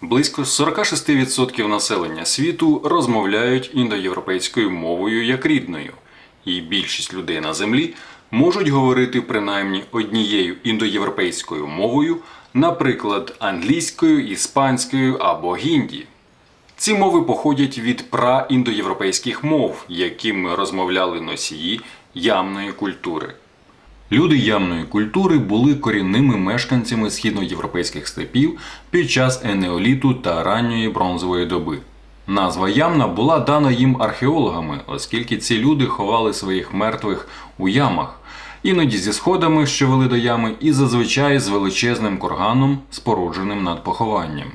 Близько 46% населення світу розмовляють індоєвропейською мовою як рідною, і більшість людей на землі можуть говорити принаймні однією індоєвропейською мовою, наприклад, англійською, іспанською або гінді. Ці мови походять від праіндоєвропейських мов, якими розмовляли носії ямної культури. Люди ямної культури були корінними мешканцями східноєвропейських степів під час енеоліту та ранньої бронзової доби. Назва ямна була дана їм археологами, оскільки ці люди ховали своїх мертвих у ямах, іноді зі сходами, що вели до ями, і зазвичай з величезним курганом, спорудженим над похованням.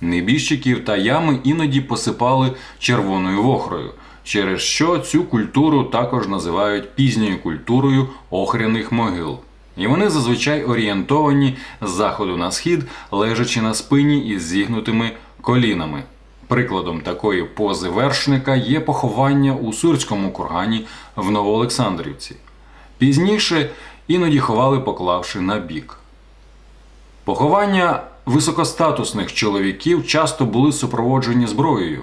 Небіжчиків та ями іноді посипали червоною вохрою, через що цю культуру також називають пізньою культурою охряних могил. І вони зазвичай орієнтовані з заходу на схід, лежачи на спині із зігнутими колінами. Прикладом такої пози вершника є поховання у Сурському кургані в Новоолександрівці. Пізніше іноді ховали, поклавши на бік. Поховання високостатусних чоловіків часто були супроводжені зброєю,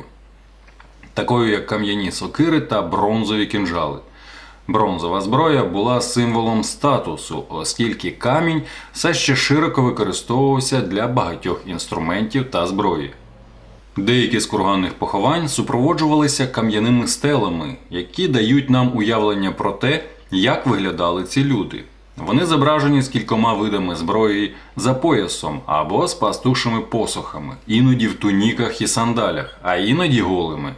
такою як кам'яні сокири та бронзові кінжали. Бронзова зброя була символом статусу, оскільки камінь все ще широко використовувався для багатьох інструментів та зброї. Деякі з курганних поховань супроводжувалися кам'яними стелами, які дають нам уявлення про те, як виглядали ці люди. Вони зображені з кількома видами зброї за поясом або з пастушими посохами, іноді в туніках і сандалях, а іноді голими,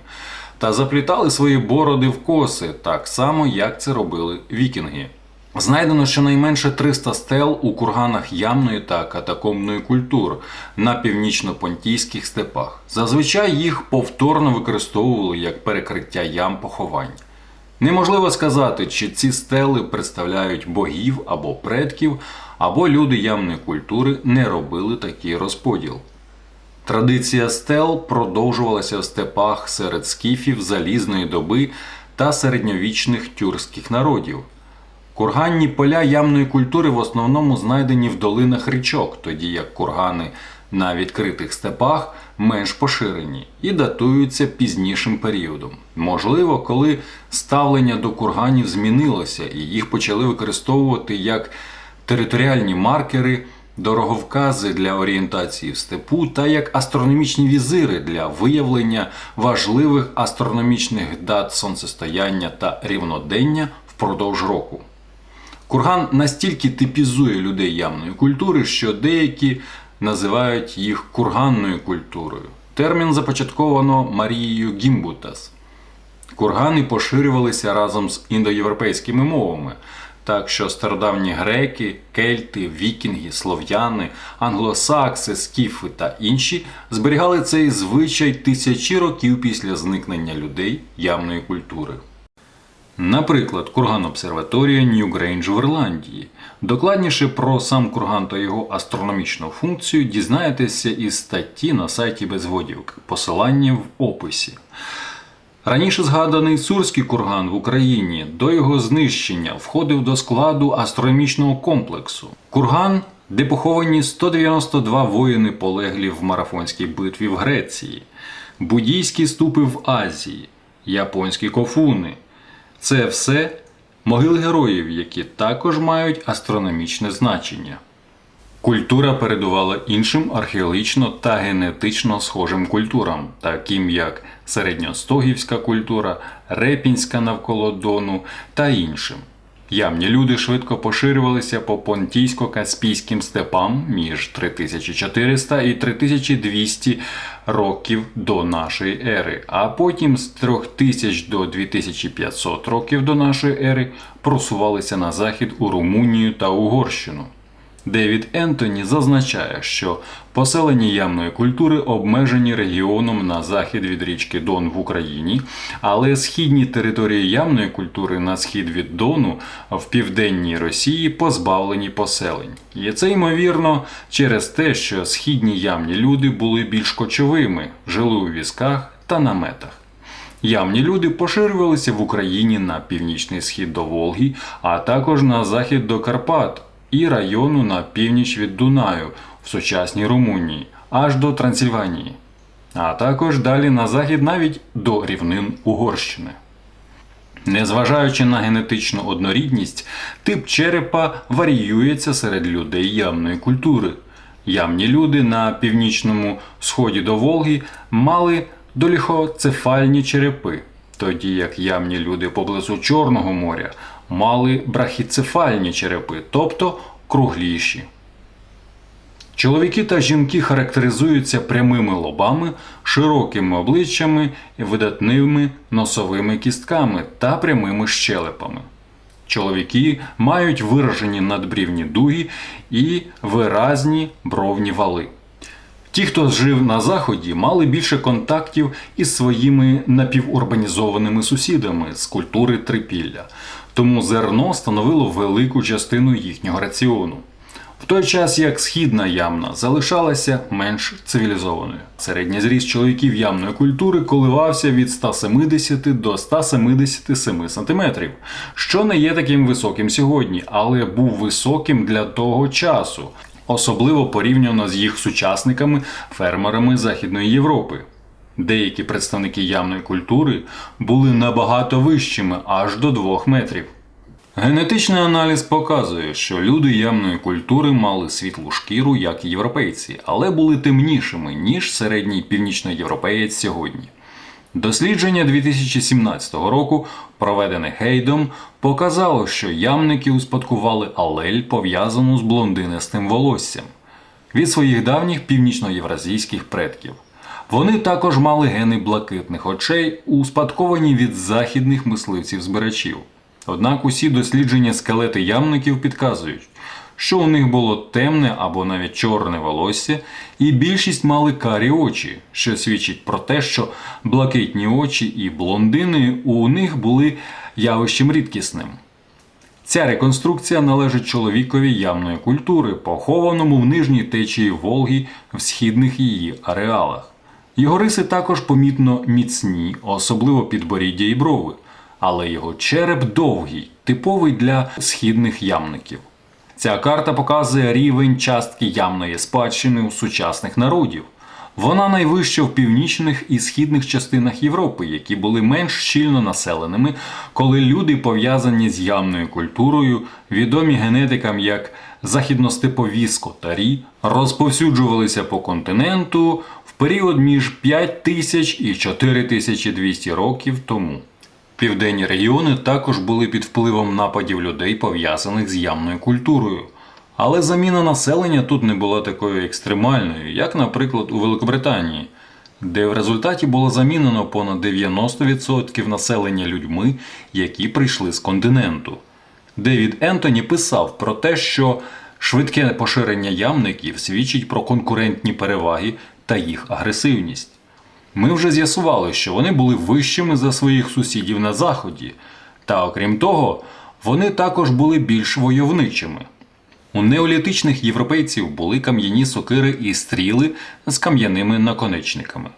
та заплітали свої бороди в коси, так само як це робили вікінги. Знайдено щонайменше 300 стел у курганах ямної та катакомбної культур на північно-понтійських степах. Зазвичай їх повторно використовували як перекриття ям поховань. Неможливо сказати, чи ці стели представляють богів або предків, або люди ямної культури не робили такий розподіл. Традиція стел продовжувалася в степах серед скіфів залізної доби та середньовічних тюркських народів. Курганні поля ямної культури в основному знайдені в долинах річок, тоді як кургани на відкритих степах менш поширені і датуються пізнішим періодом. Можливо, коли ставлення до курганів змінилося і їх почали використовувати як територіальні маркери, дороговкази для орієнтації в степу та як астрономічні візири для виявлення важливих астрономічних дат сонцестояння та рівнодення впродовж року. Курган настільки типізує людей ямної культури, що деякі називають їх курганною культурою. Термін започатковано Марією Гімбутас. Кургани поширювалися разом з індоєвропейськими мовами, так що стародавні греки, кельти, вікінги, слов'яни, англосакси, скіфи та інші зберігали цей звичай тисячі років після зникнення людей ямної культури. Наприклад, курган обсерваторія Нью-Грейндж в Ірландії. Докладніше про сам курган та його астрономічну функцію дізнаєтеся із статті на сайті Безводівки, посилання в описі. Раніше згаданий Сурський курган в Україні до його знищення входив до складу астрономічного комплексу. Курган, де поховані 192 воїни полеглі в марафонській битві в Греції, буддійські ступи в Азії, японські кофуни. Це все могили героїв, які також мають астрономічне значення. Культура передувала іншим археологічно та генетично схожим культурам, таким як середньостогівська культура, репінська навколо Дону та іншим. Ямні люди швидко поширювалися по понтійсько-каспійським степам між 3400 і 3200 років до нашої ери, а потім з 3000 до 2500 років до нашої ери просувалися на захід у Румунію та Угорщину. Девід Ентоні зазначає, що поселені ямної культури обмежені регіоном на захід від річки Дон в Україні, але східні території ямної культури на схід від Дону в південній Росії позбавлені поселень. І це ймовірно через те, що східні ямні люди були більш кочовими, жили у візках та наметах. Ямні люди поширювалися в Україні на північний схід до Волги, а також на захід до Карпат і району на північ від Дунаю в сучасній Румунії, аж до Трансильванії, а також далі на захід навіть до рівнин Угорщини. Незважаючи на генетичну однорідність, тип черепа варіюється серед людей ямної культури. Ямні люди на північному сході до Волги мали доліхоцефальні черепи, тоді як ямні люди поблизу Чорного моря мали брахіцефальні черепи, тобто кругліші. Чоловіки та жінки характеризуються прямими лобами, широкими обличчями, видатними носовими кістками та прямими щелепами. Чоловіки мають виражені надбрівні дуги і виразні бровні вали. Ті, хто жив на заході, мали більше контактів із своїми напівурбанізованими сусідами з культури трипілля, тому зерно становило велику частину їхнього раціону. В той час як східна ямна залишалася менш цивілізованою. Середній зріст чоловіків ямної культури коливався від 170 до 177 см, що не є таким високим сьогодні, але був високим для того часу, особливо порівняно з їх сучасниками фермерами Західної Європи. Деякі представники ямної культури були набагато вищими аж до 2 метрів. Генетичний аналіз показує, що люди ямної культури мали світлу шкіру, як і європейці, але були темнішими, ніж середній північноєвропеєць сьогодні. Дослідження 2017 року, проведене Гейдом, показало, що ямники успадкували алель, пов'язану з блондинистим волоссям від своїх давніх північноєвразійських предків. Вони також мали гени блакитних очей, успадковані від західних мисливців-збирачів. Однак усі дослідження скелети ямників підказують, що у них було темне або навіть чорне волосся, і більшість мали карі очі, що свідчить про те, що блакитні очі і блондини у них були явищем рідкісним. Ця реконструкція належить чоловікові ямної культури, похованому в нижній течії Волги в східних її ареалах. Його риси також помітно міцні, особливо підборіддя і брови, але його череп довгий, типовий для східних ямників. Ця карта показує рівень частки ямної спадщини у сучасних народів. Вона найвища в північних і східних частинах Європи, які були менш щільно населеними, коли люди, пов'язані з ямною культурою, відомі генетикам як західностепові скотарі, розповсюджувалися по континенту в період між 5000 і 4200 років тому. Південні регіони також були під впливом нападів людей, пов'язаних з ямною культурою. Але заміна населення тут не була такою екстремальною, як, наприклад, у Великобританії, де в результаті було замінено понад 90% населення людьми, які прийшли з континенту. Девід Ентоні писав про те, що швидке поширення ямників свідчить про конкурентні переваги та їх агресивність. Ми вже з'ясували, що вони були вищими за своїх сусідів на заході, та окрім того, вони також були більш войовничими. У неолітичних європейців були кам'яні сокири і стріли з кам'яними наконечниками,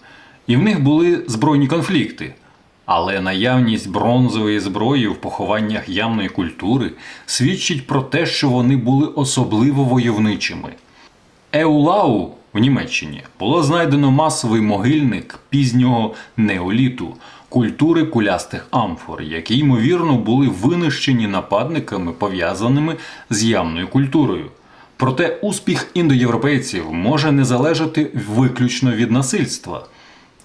і в них були збройні конфлікти. Але наявність бронзової зброї в похованнях ямної культури свідчить про те, що вони були особливо войовничими. Еулау в Німеччині було знайдено масовий могильник пізнього неоліту культури кулястих амфор, які ймовірно були винищені нападниками, пов'язаними з ямною культурою. Проте успіх індоєвропейців може не залежати виключно від насильства.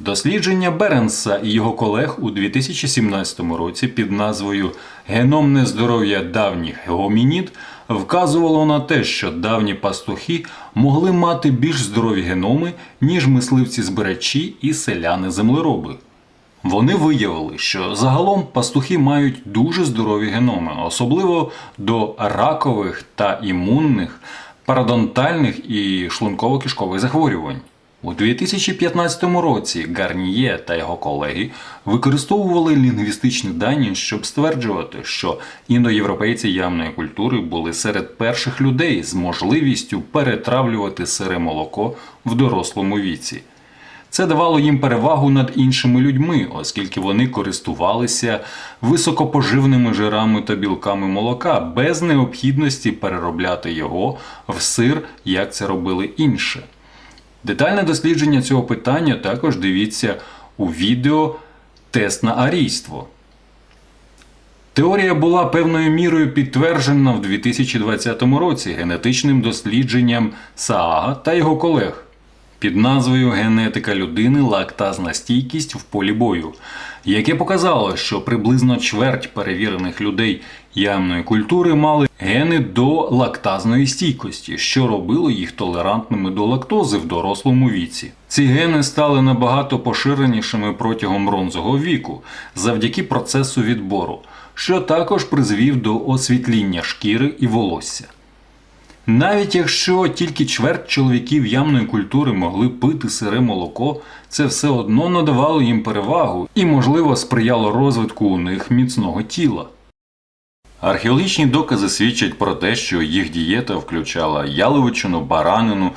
Дослідження Беренса і його колег у 2017 році під назвою Геномне здоров'я давніх гомінід вказувало на те, що давні пастухи могли мати більш здорові геноми, ніж мисливці-збирачі і селяни-землероби. Вони виявили, що загалом пастухи мають дуже здорові геноми, особливо до ракових та імунних, парадонтальних і шлунково-кишкових захворювань. У 2015 році Гарніє та його колеги використовували лінгвістичні дані, щоб стверджувати, що індоєвропейці ямної культури були серед перших людей з можливістю перетравлювати сире молоко в дорослому віці. Це давало їм перевагу над іншими людьми, оскільки вони користувалися високопоживними жирами та білками молока без необхідності переробляти його в сир, як це робили інші. Детальне дослідження цього питання також дивіться у відео Тест на арійство. Теорія була певною мірою підтверджена в 2020 році генетичним дослідженням Саага та його колег під назвою Генетика людини лактазна стійкість в полі бою, яке показало, що приблизно чверть перевірених людей ямної культури мали гени до лактазної стійкості, що робило їх толерантними до лактози в дорослому віці. Ці гени стали набагато поширенішими протягом бронзового віку завдяки процесу відбору, що також призвів до освітління шкіри і волосся. Навіть якщо тільки чверть чоловіків ямної культури могли пити сире молоко, це все одно надавало їм перевагу і, можливо, сприяло розвитку у них міцного тіла. Археологічні докази свідчать про те, що їх дієта включала яловичину, баранину,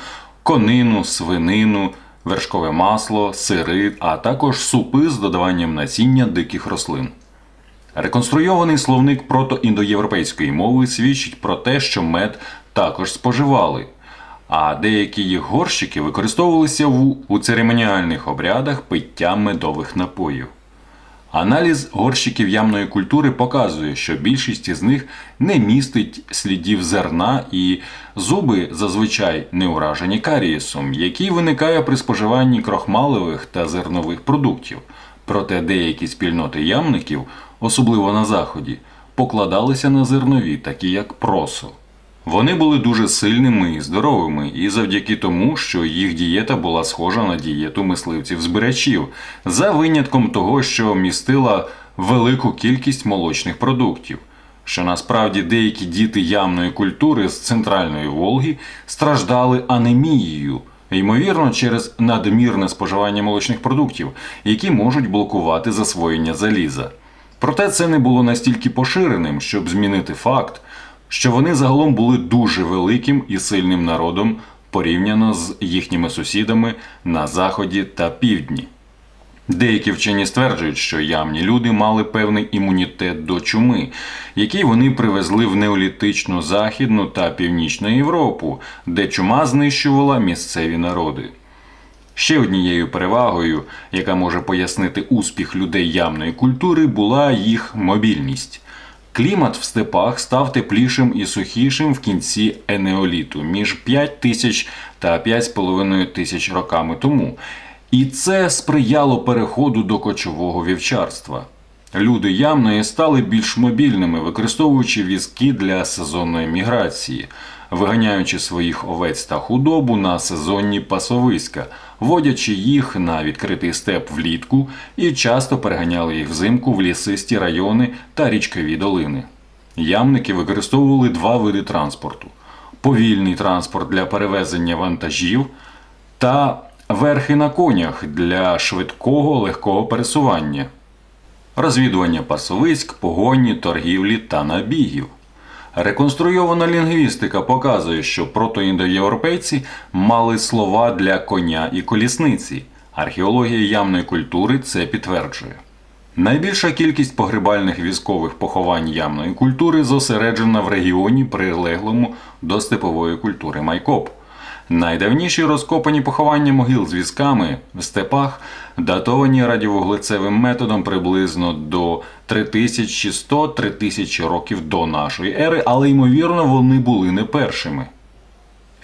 конину, свинину, вершкове масло, сири, а також супи з додаванням насіння диких рослин. Реконструйований словник протоіндоєвропейської мови свідчить про те, що мед також споживали, а деякі їх горщики використовувалися в, у церемоніальних обрядах пиття медових напоїв. Аналіз горщиків ямної культури показує, що більшість із них не містить слідів зерна і зуби зазвичай не уражені карієсом, який виникає при споживанні крохмалевих та зернових продуктів. Проте деякі спільноти ямників, особливо на заході, покладалися на зернові, такі як просо. Вони були дуже сильними і здоровими, і завдяки тому, що їх дієта була схожа на дієту мисливців-збирачів, за винятком того, що містила велику кількість молочних продуктів. Що насправді деякі діти ямної культури з центральної Волги страждали анемією, ймовірно, через надмірне споживання молочних продуктів, які можуть блокувати засвоєння заліза. Проте це не було настільки поширеним, щоб змінити факт, що вони загалом були дуже великим і сильним народом порівняно з їхніми сусідами на заході та півдні. Деякі вчені стверджують, що ямні люди мали певний імунітет до чуми, який вони привезли в неолітичну західну та північну Європу, де чума знищувала місцеві народи. Ще однією перевагою, яка може пояснити успіх людей ямної культури, була їх мобільність. Клімат в степах став теплішим і сухішим в кінці енеоліту між 5 тисяч та 5,5 тисяч роками тому. І це сприяло переходу до кочового вівчарства. Люди ямної стали більш мобільними, використовуючи візки для сезонної міграції, виганяючи своїх овець та худобу на сезонні пасовиська, водячи їх на відкритий степ влітку і часто переганяли їх взимку в лісисті райони та річкові долини. Ямники використовували два види транспорту: повільний транспорт для перевезення вантажів та верхи на конях для швидкого легкого пересування розвідування пасовиськ, погоні, торгівлі та набігів. Реконструйована лінгвістика показує, що протоіндоєвропейці мали слова для коня і колісниці. Археологія ямної культури це підтверджує. Найбільша кількість погребальних військових поховань ямної культури зосереджена в регіоні, прилеглому до степової культури Майкоп. Найдавніші розкопані поховання могил з візками в степах датовані радіовуглецевим методом приблизно до 3100-3000 років до нашої ери, але ймовірно вони були не першими.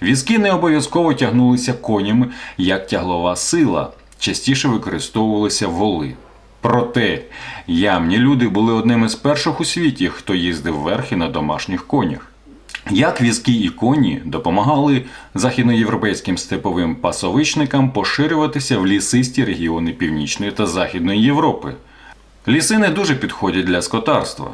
Візки не обов'язково тягнулися конями як тяглова сила, частіше використовувалися воли. Проте ямні люди були одними з перших у світі, хто їздив верхи на домашніх конях. Як візки і коні допомагали західноєвропейським степовим пасовичникам поширюватися в лісисті регіони Північної та Західної Європи. Ліси не дуже підходять для скотарства.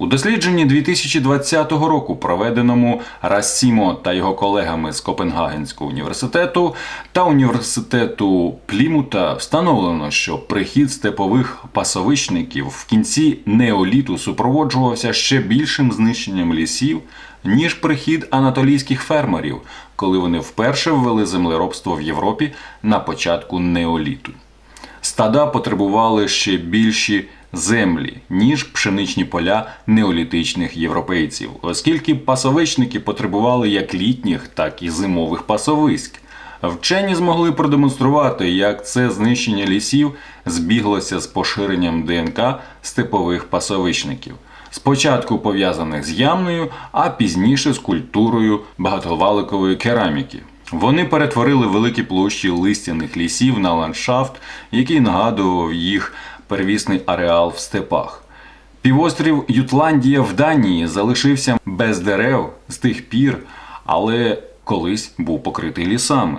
У дослідженні 2020 року, проведеному Рассімо та його колегами з Копенгагенського університету та університету Плімута, встановлено, що прихід степових пасовичників в кінці неоліту супроводжувався ще більшим знищенням лісів, ніж прихід анатолійських фермерів, коли вони вперше ввели землеробство в Європі на початку неоліту. Стада потребували ще більші землі, ніж пшеничні поля неолітичних європейців, оскільки пасовичники потребували як літніх, так і зимових пасовиськ. Вчені змогли продемонструвати, як це знищення лісів збіглося з поширенням ДНК степових пасовичників. Спочатку пов'язаних з ямною, а пізніше з культурою багатоваликової кераміки. Вони перетворили великі площі листяних лісів на ландшафт, який нагадував їх первісний ареал в степах. Півострів Ютландія в Данії залишився без дерев з тих пір, але колись був покритий лісами.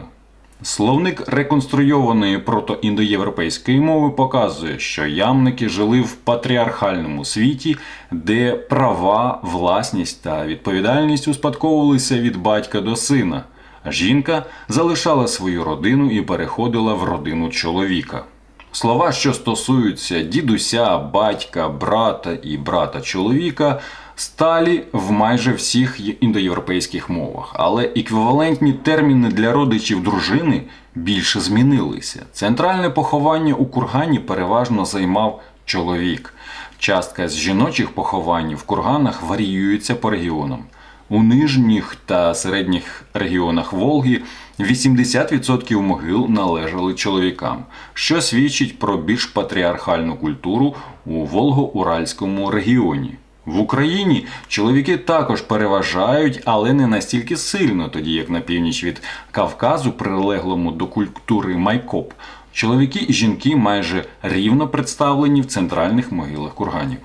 Словник реконструйованої протоіндоєвропейської мови показує, що ямники жили в патріархальному світі, де права, власність та відповідальність успадковувалися від батька до сина. Жінка залишала свою родину і переходила в родину чоловіка. Слова, що стосуються дідуся, батька, брата і брата чоловіка, сталі в майже всіх індоєвропейських мовах, але еквівалентні терміни для родичів дружини більше змінилися. Центральне поховання у кургані переважно займав чоловік. Частка з жіночих поховань в курганах варіюється по регіонам. У нижніх та середніх регіонах Волги 80% могил належали чоловікам, що свідчить про більш патріархальну культуру у Волго-Уральському регіоні. В Україні чоловіки також переважають, але не настільки сильно, тоді як на північ від Кавказу, прилеглому до культури Майкоп, чоловіки і жінки майже рівно представлені в центральних могилах курганів.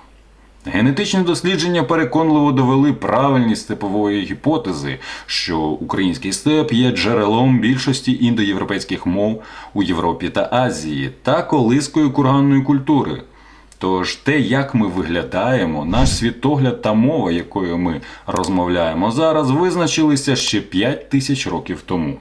Генетичні дослідження переконливо довели правильність степової гіпотези, що український степ є джерелом більшості індоєвропейських мов у Європі та Азії та колискою курганної культури. Тож те, як ми виглядаємо, наш світогляд та мова, якою ми розмовляємо зараз, визначилися ще 5 тисяч років тому.